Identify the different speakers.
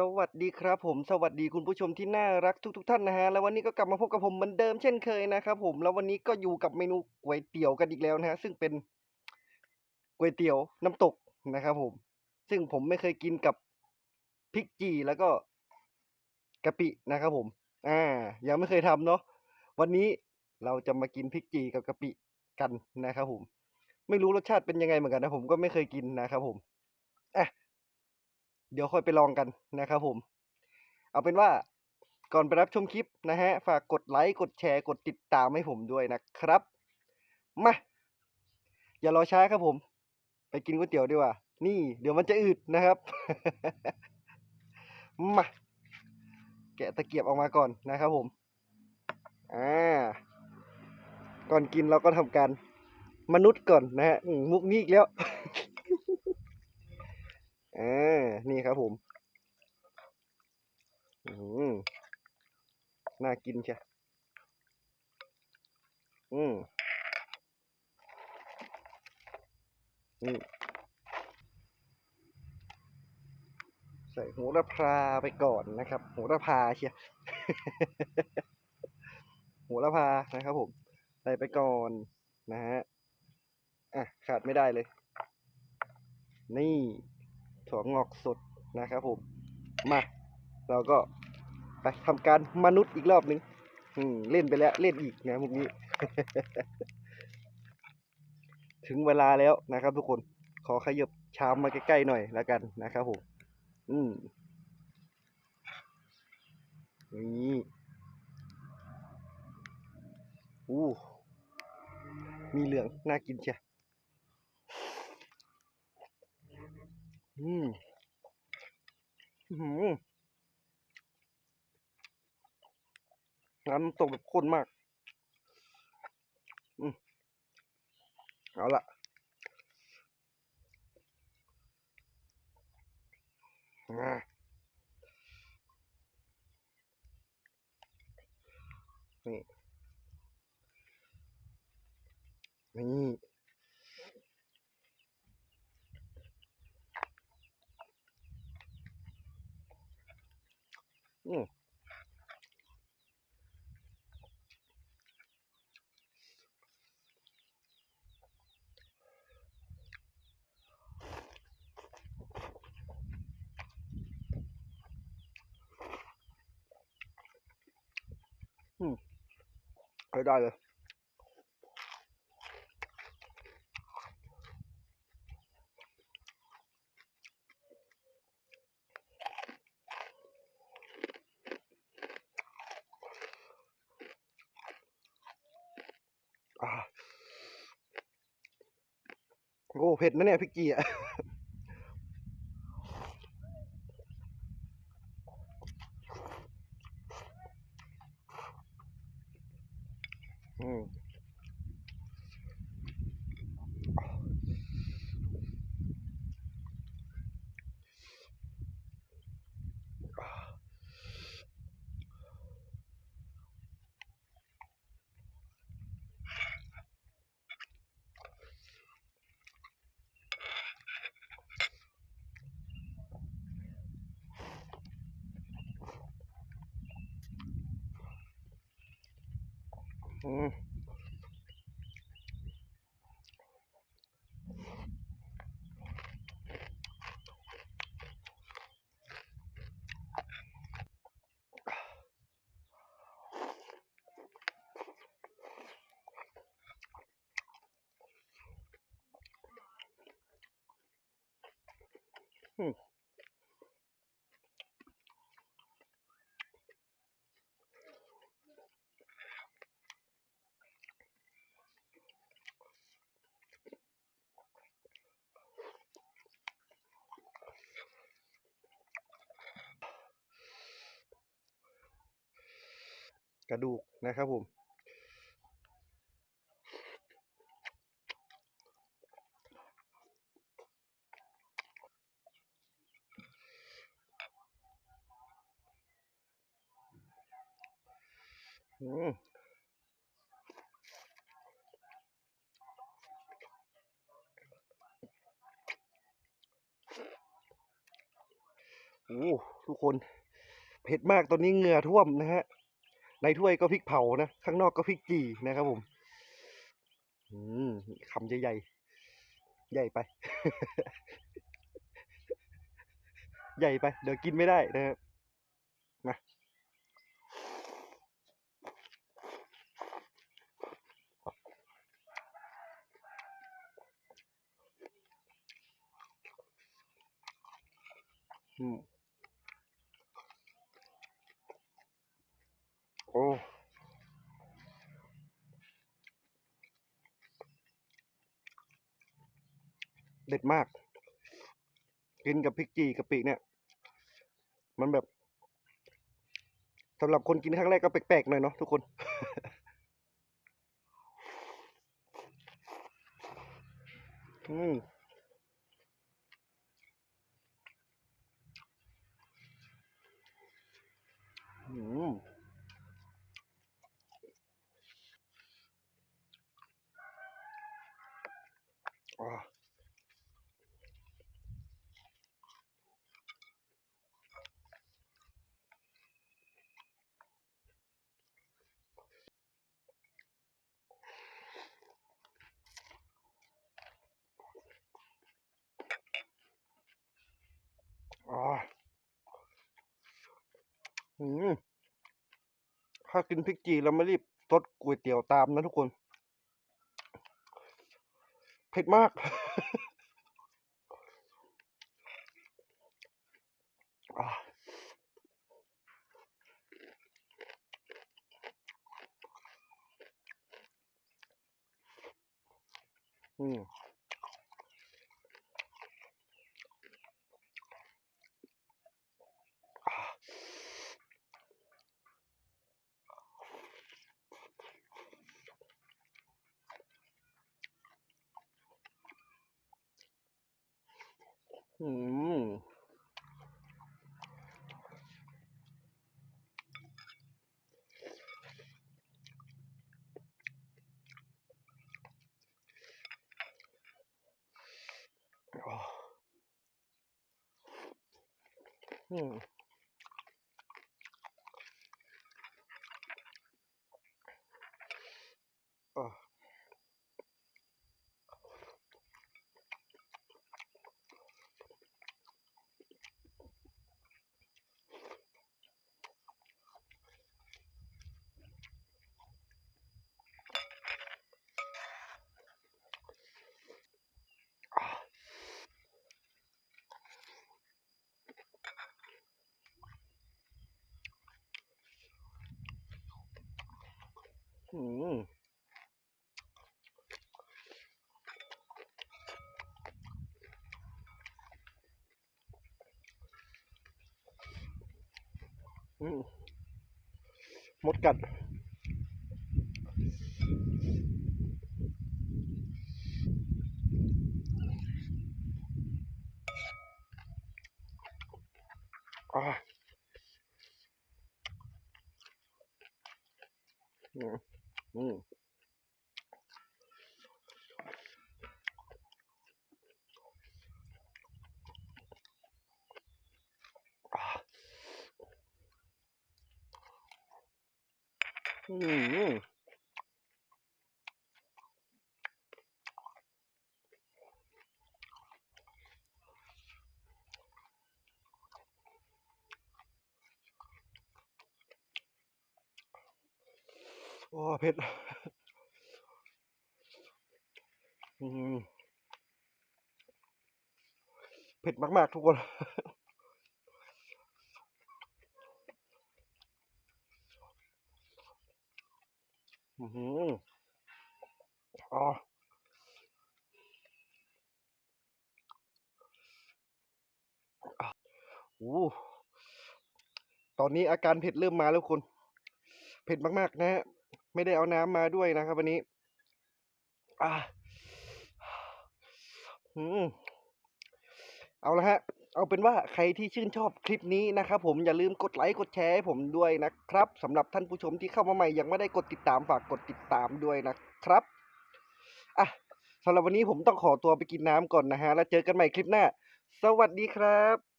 Speaker 1: สวัสดีครับผมสวัสดีคุณผู้ชมที่น่ารักทุกๆท่านนะฮะแล้ววันนี้ก็กลับมาพบกับผมเหมือนเดิมเช่นเคยนะครับผมแล้ววันนี้ก็อยู่กับเมนูก๋วยเตี๋ยวกันอีกแล้วนะฮะซึ่งเป็นก๋วยเตี๋ยวน้ำตกนะครับผม ซึ่งผมไม่เคยกินกับพริกจีแล้วก็กะปินะครับผม อ่า ยังไม่เคยทำเนาะวันนี้เราจะมากินพริกจีกับกะปิกันนะครับผม ไม่รู้รสชาติเป็นยังไงเหมือนกันนะผมก็ไม่เคยกินนะครับผมอะ เดี๋ยวค่อยไปลองกันนะครับผม เอาเป็นว่าก่อนไปรับชมคลิปนะฮะ ฝากกดไลค์ กดแชร์ กดติดตามให้ผมด้วยนะครับ มา อย่ารอช้าครับผม ไปกินก๋วยเตี๋ยวดีกว่า นี่ เดี๋ยวมันจะอืดนะครับ มา แกะตะเกียบออกมาก่อนนะครับผม อ่า ก่อนกินเราก็ทำการมนุษย์ก่อนนะฮะมมุกนี้อีกแล้ว อ่า นี่ครับผม อืมน่ากินใช่อืมนี่ใส่โหระพาไปก่อนนะครับ โหระพาเชียโหระพานะครับผมใส่ไปก่อนนะฮะอะขาดไม่ได้เลย นี่ ถั่วงอกสดนะครับผม มาเราก็ไปทำการมนุษย์อีกรอบหนึ่งอืมเล่นไปแล้วเล่นอีกนะพวกนี้ ถึงเวลาแล้วนะครับ ทุกคนขอขยับชามมาใกล้ๆหน่อยแล้วกันนะครับผมอืมนี่อู้มีเหลืองน่ากินเชีย อืมอื้อหือน้ำตกแบบข้นมากอืมเอาละอ่านี่นี่ อืมอืมใช้ได้เลย อ่า โอ้เผ็ดนะเนี่ยพริกี้อะ อืม อื ระดูกนะครับผม อืมโอ้ทุกคน เผ็ดมากตอนนี้เหงื่อท่วมนะฮะ ในถ้วยก็พริกเผานะ ข้างนอกก็พริกจีนะครับผมอืมคำใหญ่ๆใหญ่ไป ใหญ่ไป เดี๋ยวกินไม่ได้นะครับมาอืมโอ้ เด็ดมาก กินกับพริกจีกะปิเนี่ย มันแบบสำหรับคนกินครั้งแรกก็แปลกๆหน่อยเนาะทุกคน อืมอืมอ่าอ่าอืม ถ้ากินพริกจีแล้วไม่รีบซดก๋วยเตี๋ยวตามนะทุกคน เผ็ดมากอ่าอืม อืมอ่าอืม มดกัด อืมอืม อืมโอ้เผ็ดอืมเผ็ดมาก ๆ ทุกคน อือออ๋อโอ้ตอนนี้อาการเผ็ดเริ่มมาแล้วคุณเผ็ดมากๆ นะฮะ ไม่ได้เอาน้ำมาด้วยนะครับวันนี้ อ่าอืมเอาละฮะ เอาเป็นว่าใครที่ชื่นชอบคลิปนี้นะครับผมอย่าลืมกดไลค์กดแชร์ให้ผมด้วยนะครับสำหรับท่านผู้ชมที่เข้ามาใหม่ยังไม่ได้กดติดตามฝากกดติดตามด้วยนะครับอะสำหรับวันนี้ผมต้องขอตัวไปกินน้ำก่อนนะฮะแล้วเจอกันใหม่คลิปหน้า สวัสดีครับ